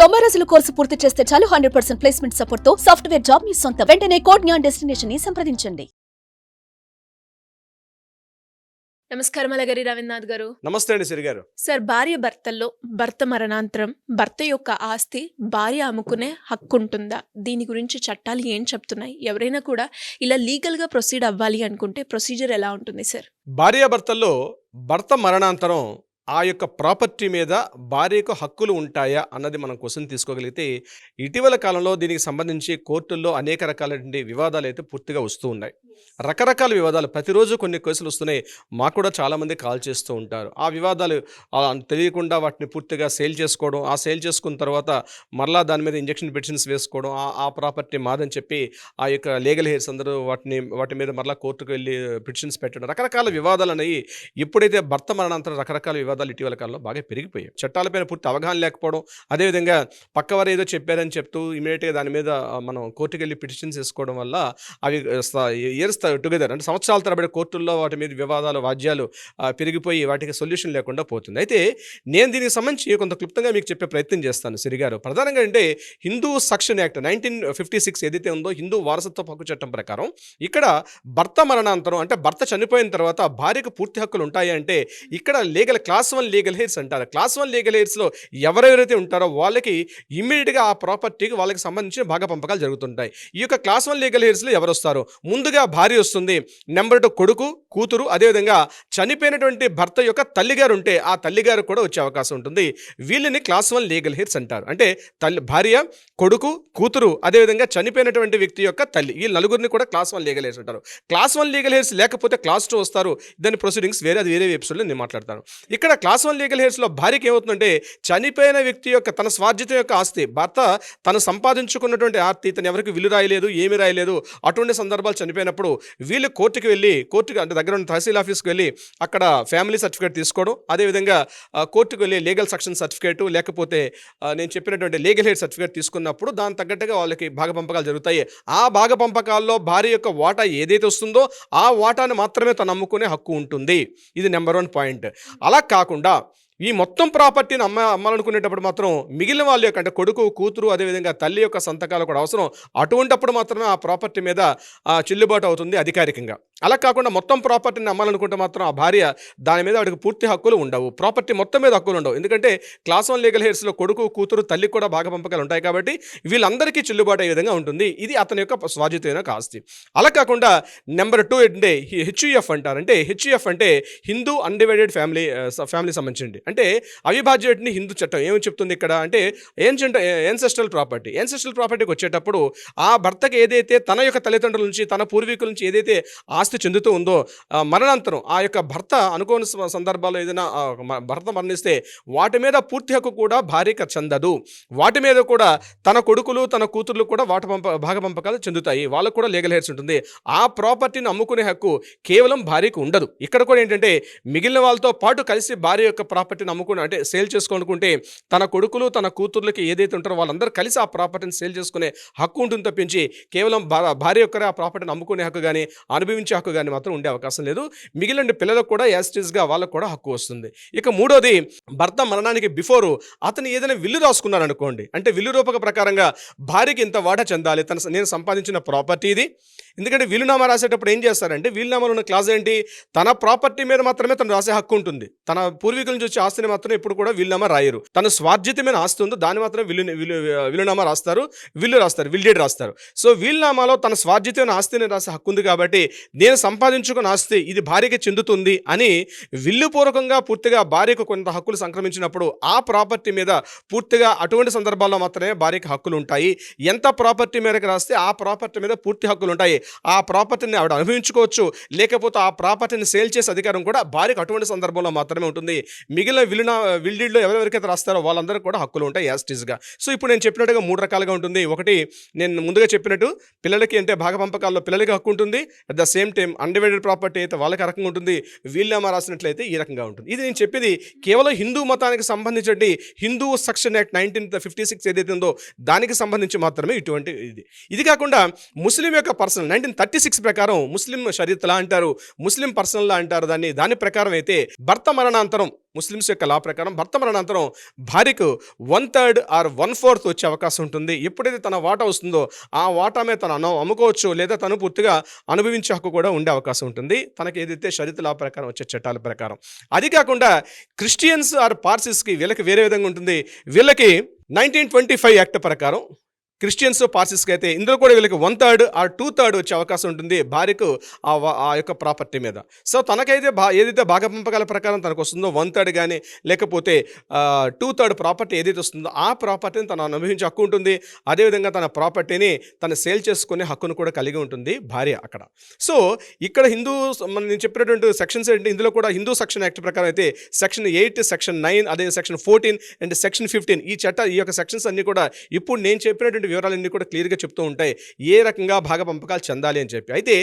తొంభై రోజుల కోర్సు పూర్తి చేస్తే చాలు హండ్రెడ్ పర్సెంట్ ప్లేస్మెంట్ సపోర్ట్తో సాఫ్ట్వేర్ జాబ్ మీ సొంతం. వెంటనే కోడ్ జ్ఞాన్ డెస్టినేషన్ని సంప్రదించండి. నమస్కారం అలగరి రవీంద్రనాథ్ గారు. నమస్తే అండి సిరి గారు. సార్ భార్య భర్తల్లో భర్త మరణాంతరం భర్త యొక్క ఆస్తి భార్య అమ్ముకునే హక్కు ఉంటుందా? దీని గురించి చట్టాలు ఏం చెప్తున్నాయి? ఎవరైనా కూడా ఇలా లీగల్గా ప్రొసీడ్ అవ్వాలి అనుకుంటే ప్రొసీజర్ ఎలా ఉంటుంది సార్? భార్యాభర్తల్లో భర్త మరణాంతరం ఆ యొక్క ప్రాపర్టీ మీద భార్యకు హక్కులు ఉంటాయా అన్నది మనం క్వశ్చన్ తీసుకోగలిగితే ఇటీవల కాలంలో దీనికి సంబంధించి కోర్టుల్లో అనేక రకాలైన వివాదాలు అయితే పూర్తిగా వస్తూ ఉన్నాయి. రకరకాల వివాదాలు ప్రతిరోజు కొన్ని కేసులు వస్తున్నాయి. మాకు కూడా చాలామంది కాల్ చేస్తూ ఉంటారు. ఆ వివాదాలు తెలియకుండా వాటిని పూర్తిగా సేల్ చేసుకోవడం ఆ సేల్ చేసుకున్న తర్వాత మరలా దాని మీద ఇంజక్షన్ పెటిషన్స్ వేసుకోవడం ఆ ఆ ప్రాపర్టీ మాదని చెప్పి ఆ యొక్క లీగల్ హెయిర్స్ అందరూ వాటిని వాటి మీద మరలా కోర్టుకు వెళ్ళి పిటిషన్స్ పెట్టడం రకరకాల వివాదాలు అనేవి ఎప్పుడైతే భర్త మరణాంతరం రకరకాల వివాదాలు ఇటీవల కాలంలో బాగా పెరిగిపోయాయి. చట్టాలపైన పూర్తి అవగాహన లేకపోవడం అదేవిధంగా పక్కవారు ఏదో చెప్పారని చెప్తూ ఇమీడియట్గా దాని మీద మనం కోర్టుకు వెళ్ళి పిటిషన్స్ వేసుకోవడం వల్ల అవి ఇయర్స్ టుగెదర్ అంటే సంవత్సరాల తరబడి కోర్టుల్లో వాటి మీద వివాదాలు వాద్యాలు పెరిగిపోయి వాటికి సొల్యూషన్ లేకుండా పోతుంది. అయితే నేను దీనికి సంబంధించి కొంత క్లుప్తంగా మీకు చెప్పే ప్రయత్నం చేస్తాను సిరిగారు. ప్రధానంగా అంటే Hindu succession act nineteen fifty six ఏదైతే ఉందో హిందూ వారసత్వ హక్కు చట్టం ప్రకారం ఇక్కడ భర్త మరణాంతరం అంటే భర్త చనిపోయిన తర్వాత భార్యకు పూర్తి హక్కులు ఉంటాయి అంటే ఇక్కడ legal class one legal heirs అంటారు. క్లాస్ వన్ లీగల్ హెయిర్స్లో ఎవరెవరైతే ఉంటారో వాళ్ళకి ఇమ్మీడియట్గా ఆ ప్రాపర్టీకి వాళ్ళకి సంబంధించిన భాగ పంపకాలు జరుగుతుంటాయి. ఈ యొక్క క్లాస్ వన్ లీగల్ హెయిర్స్లో ఎవరు వస్తారు ముందుగా భార్య వస్తుంది. నెంబర్ టూ కొడుకు కూతురు అదేవిధంగా చనిపోయినటువంటి భర్త యొక్క తల్లిగారు ఉంటే ఆ తల్లిగారు కూడా వచ్చే అవకాశం ఉంటుంది. వీళ్ళని క్లాస్ వన్ లీగల్ హెయిర్స్ అంటారు. అంటే తల్లి భార్య కొడుకు కూతురు అదేవిధంగా చనిపోయినటువంటి వ్యక్తి యొక్క తల్లి. ఈ నలుగురిని కూడా క్లాస్ వన్ లీగల్ హెయిర్స్ అంటారు. క్లాస్ వన్ లీగల్ హెయిర్స్ లేకపోతే క్లాస్ టూ వస్తారు. దాని ప్రొసీడింగ్స్ వేరే అది వేరే ఎపిసోడ్లో నేను మాట్లాడతాను. ఇక్కడ క్లాస్ వన్ లీగల్ హెయిర్స్లో భార్యకి ఏమవుతుందంటే చనిపోయిన వ్యక్తి యొక్క తన స్వార్జితం యొక్క ఆస్తి భర్త తను సంపాదించుకున్నటువంటి ఆస్తి తను ఎవరికి విల్లు రాయలేదు ఏమి రాయలేదు అటువంటి సందర్భాలు చనిపోయినప్పుడు వీళ్ళు కోర్టుకి వెళ్ళి కోర్టుకి అంటే దగ్గర ఉన్న తహసీల్ ఆఫీస్కి వెళ్ళి అక్కడ ఫ్యామిలీ సర్టిఫికేట్ తీసుకోవడం అదేవిధంగా కోర్టుకు వెళ్ళి లీగల్ సెక్షన్ సర్టిఫికేట్ లేకపోతే నేను చెప్పినటువంటి లీగల్ హెయిర్ సర్టిఫికేట్ తీసుకున్నప్పుడు దాని తగ్గట్టుగా వాళ్ళకి భాగ పంపకాలు జరుగుతాయి. ఆ భాగ పంపకాల్లో భార్య యొక్క వాటా ఏదైతే వస్తుందో ఆ వాటాను మాత్రమే తను అమ్ముకునే హక్కు ఉంటుంది. ఇది నెంబర్ వన్ పాయింట్. అలా కాకుండా ఈ మొత్తం ప్రాపర్టీని అమ్మ అమ్మాలనుకునేటప్పుడు మాత్రం మిగిలిన వాళ్ళ యొక్క అంటే కొడుకు కూతురు అదేవిధంగా తల్లి యొక్క సంతకాలు కూడా అవసరం. అటువంటప్పుడు మాత్రమే ఆ ప్రాపర్టీ మీద చెల్లుబాటు అవుతుంది అధికారికంగా. అలా కాకుండా మొత్తం ప్రాపర్టీని అమ్మాలనుకుంటే మాత్రం ఆ భార్య దాని మీద వాడికి పూర్తి హక్కులు ఉండవు. ప్రాపర్టీ మొత్తం మీద హక్కులు ఉండవు. ఎందుకంటే క్లాస్ వన్ లీగల్ హెయిర్స్లో కొడుకు కూతురు తల్లికి కూడా భాగ పంపకాలు ఉంటాయి కాబట్టి వీళ్ళందరికీ చెల్లుబాటు అయ్యే విధంగా ఉంటుంది. ఇది అతని యొక్క స్వాజితమైన ఆస్తి. అలా కాకుండా నెంబర్ టూ అంటే హెచ్యుఎఫ్ అంటారంటే హెచ్యుఎఫ్ అంటే హిందూ అన్డివైడెడ్ ఫ్యామిలీ ఫ్యామిలీ సంబంధించింది. అంటే అవిభాజ్యని హిందూ చట్టం ఏమి చెప్తుంది ఇక్కడ? అంటే ఏన్షంట్ ఎన్సెస్ట్రల్ ప్రాపర్టీ ఎన్సెస్ట్రల్ ప్రాపర్టీకి వచ్చేటప్పుడు ఆ భర్తకి ఏదైతే తన యొక్క తల్లిదండ్రుల నుంచి తన పూర్వీకుల నుంచి ఏదైతే ఆస్తి చెందుతూ ఉందో మరణాంతరం ఆ యొక్క భర్త అనుకోని సందర్భాల్లో ఏదైనా భర్త మరణిస్తే వాటి మీద పూర్తి హక్కు కూడా భార్యకు చెందదు. వాటి మీద కూడా తన కొడుకులు తన కూతుర్లు కూడా వాటి పంప భాగపంపకాలు చెందుతాయి. వాళ్ళకు కూడా లీగల్ హెయిర్స్ ఉంటుంది. ఆ ప్రాపర్టీని అమ్ముకునే హక్కు కేవలం భార్యకు ఉండదు. ఇక్కడ కూడా ఏంటంటే మిగిలిన వాళ్ళతో పాటు కలిసి భార్య యొక్క ప్రాపర్టీ ప్రాపర్టీ అమ్ముకుని అంటే సేల్ చేసుకోనుకుంటే తన కొడుకులు తన కూతుర్లకి ఏదైతే ఉంటారో వాళ్ళందరూ కలిసి ఆ ప్రాపర్టీని సేల్ చేసుకునే హక్కు ఉంటుంది తప్పించి కేవలం భార్య ఒక్కరే ఆ ప్రాపర్టీని అమ్ముకునే హక్కు కానీ అనుభవించే హక్కు కానీ మాత్రం ఉండే అవకాశం లేదు. మిగిలిన పిల్లలకు కూడా యాస్టిస్గా వాళ్ళకు కూడా హక్కు వస్తుంది. ఇక మూడోది భర్త మరణానికి బిఫోర్ అతను ఏదైనా విల్లు రాసుకున్నాడు అనుకోండి అంటే విల్లు రూపక ప్రకారంగా భార్యకి ఇంత వాటా చెందాలి తన నేను సంపాదించిన ప్రాపర్టీ ఇది ఎందుకంటే వీలునామా రాసేటప్పుడు ఏం చేస్తారంటే వీలునామాలో ఉన్న క్లాజ్ ఏంటి? తన ప్రాపర్టీ మీద మాత్రమే తను రాసే హక్కు ఉంటుంది. తన పూర్వీకుల నుంచి వచ్చే ఆస్తిని మాత్రం ఇప్పుడు కూడా వీలునామా రాయరు. తన స్వార్జితమైన ఆస్తి ఉందో దాన్ని మాత్రం విల్లు వీలునామా విలునామా రాస్తారు. విల్లు రాస్తారు విల్డెడ్ రాస్తారు. సో వీలునామాలో తన స్వార్జితమైన ఆస్తిని రాసే హక్కు ఉంది కాబట్టి నేను సంపాదించుకున్న ఆస్తి ఇది భార్యకి చెందుతుంది అని విల్లుపూర్వకంగా పూర్తిగా భార్యకు కొంత హక్కులు సంక్రమించినప్పుడు ఆ ప్రాపర్టీ మీద పూర్తిగా అటువంటి సందర్భాల్లో మాత్రమే భార్యకి హక్కులు ఉంటాయి. ఎంత ప్రాపర్టీ మేరకు రాస్తే ఆ ప్రాపర్టీ మీద పూర్తి హక్కులు ఉంటాయి. ఆ ప్రాపర్టీని ఆవిడ అనుభవించుకోవచ్చు. లేకపోతే ఆ ప్రాపర్టీని సేల్ చేసే అధికారం కూడా భార్యకు అటువంటి సందర్భంలో మాత్రమే ఉంటుంది. మిగిలిన విలున విల్డీడ్లో ఎవరెవరికైతే రాస్తారో వాళ్ళందరూ కూడా హక్కులు ఉంటాయి యాస్టీస్గా సో ఇప్పుడు నేను చెప్పినట్టుగా మూడు రకాలుగా ఉంటుంది. ఒకటి నేను ముందుగా చెప్పినట్టు పిల్లలకి అంటే భాగ పంపకాల్లో పిల్లలకి హక్కు ఉంటుంది. At the same time undivided property అయితే వాళ్ళకి రకంగా ఉంటుంది. వీళ్ళనామా రాసినట్లయితే ఈ రకంగా ఉంటుంది. ఇది నేను చెప్పేది కేవలం హిందూ మతానికి సంబంధించి Hindu section act nineteen fifty six ఏదైతే ఉందో దానికి సంబంధించి మాత్రమే ఇటువంటి ఇది. ఇది కాకుండా ముస్లిం యొక్క పర్సనల్ నైన్టీన్ థర్టీ సిక్స్ ప్రకారం ముస్లిం షరీత్లా అంటారు ముస్లిం పర్సనల్లా అంటారు దాన్ని. దాని ప్రకారం అయితే భర్త మరణాంతరం ముస్లిమ్స్ యొక్క లా ప్రకారం భర్త మరణాంతరం భార్యకు one third or one fourth వచ్చే అవకాశం ఉంటుంది. ఎప్పుడైతే తన వాటా వస్తుందో ఆ వాటామే మీద తను అమ్ముకోవచ్చు లేదా తను పూర్తిగా అనుభవించే హక్కు కూడా ఉండే అవకాశం ఉంటుంది. తనకి ఏదైతే షరిత్ లా ప్రకారం వచ్చే చట్టాల ప్రకారం. అది కాకుండా క్రిస్టియన్స్ ఆర్ పార్సిస్కి వీళ్ళకి వేరే విధంగా ఉంటుంది. వీళ్ళకి నైన్టీన్ ట్వంటీ ఫైవ్ యాక్ట్ ప్రకారం క్రిస్టియన్స్ పార్సిస్కి అయితే ఇందులో కూడా వీళ్ళకి one third or two third వచ్చే అవకాశం ఉంటుంది. భార్యకు ఆ ఆ యొక్క ప్రాపర్టీ మీద. సో తనకైతే బా ఏదైతే భాగ పంపకాల ప్రకారం తనకు వస్తుందో వన్ థర్డ్ కానీ లేకపోతే టూ థర్డ్ ప్రాపర్టీ ఏదైతే వస్తుందో ఆ ప్రాపర్టీని తను అనుభవించే హక్కు ఉంటుంది. అదేవిధంగా తన ప్రాపర్టీని తను సేల్ చేసుకునే హక్కును కూడా కలిగి ఉంటుంది భార్య అక్కడ. సో ఇక్కడ హిందూ మనం నేను చెప్పినటువంటి సెక్షన్స్ ఏంటి? ఇందులో కూడా హిందూ సెక్షన్ యాక్ట్ ప్రకారం అయితే సెక్షన్ ఎయిట్ సెక్షన్ నైన్ అదే section fourteen and section fifteen ఈ చట్ట ఈ యొక్క సెక్షన్స్ అన్నీ కూడా ఇప్పుడు నేను చెప్పినటువంటి వివరాలన్నీ కూడా క్లియర్గా చెప్తూ ఉంటాయి. ఏ రకంగా భాగ పంపకాలు చెందాలి అని చెప్పి. అయితే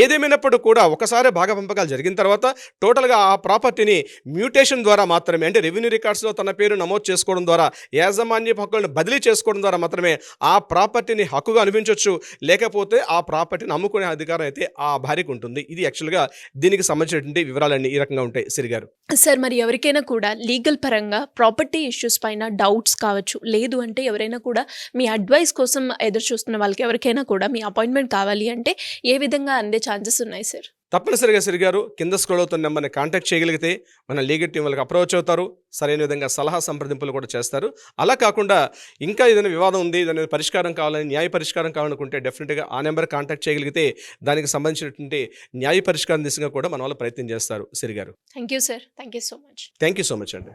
ఏదేమైనప్పుడు కూడా ఒకసారి భాగ పంపకాలు జరిగిన తర్వాత టోటల్గా ఆ ప్రాపర్టీని మ్యూటేషన్ ద్వారా మాత్రమే అంటే రెవెన్యూ రికార్డ్స్లో తన పేరు నమోదు చేసుకోవడం ద్వారా యాజమాన్య హక్కులను బదిలీ చేసుకోవడం ద్వారా మాత్రమే ఆ ప్రాపర్టీని హక్కుగా అనిపించవచ్చు లేకపోతే ఆ ప్రాపర్టీని అమ్ముకునే అధికారం అయితే ఆ భార్యకు ఉంటుంది. ఇది యాక్చువల్గా దీనికి సంబంధించినటువంటి వివరాలన్నీ ఈ రకంగా ఉంటాయి. సిరిగారు సార్ మరి ఎవరికైనా కూడా లీగల్ పరంగా ప్రాపర్టీ ఇష్యూస్ పైన డౌట్స్ కావచ్చు. లేదు అంటే ఎవరైనా కూడా మీ అడ్వైస్ కోసం ఎదురు చూస్తున్న వాళ్ళకి ఎవరికైనా కూడా మీ అపాయింట్మెంట్ కావాలి అంటే ఏ విధంగా అందే ఛాన్సెస్ ఉన్నాయి సార్? తప్పనిసరిగా సిరి గారు. కింద స్క్రోల్ అవుతున్న నెంబర్ని కాంటాక్ట్ చేయగలిగితే మన లీగల్ టీం వాళ్ళకి అప్రోచ్ అవుతారు. సరైన విధంగా సలహా సంప్రదింపులు కూడా చేస్తారు. అలా కాకుండా ఇంకా ఏదైనా వివాదం ఉంది దాని పరిష్కారం కావాలని న్యాయ పరిష్కారం కావాలనుకుంటే డెఫినెట్గా ఆ నెంబర్ కాంటాక్ట్ చేయగలిగితే దానికి సంబంధించినటువంటి న్యాయ పరిష్కారం దిశగా కూడా మన వాళ్ళు ప్రయత్నం చేస్తారు Siri garu. Thank you sir. Thank you so much. Thank you so much అండి.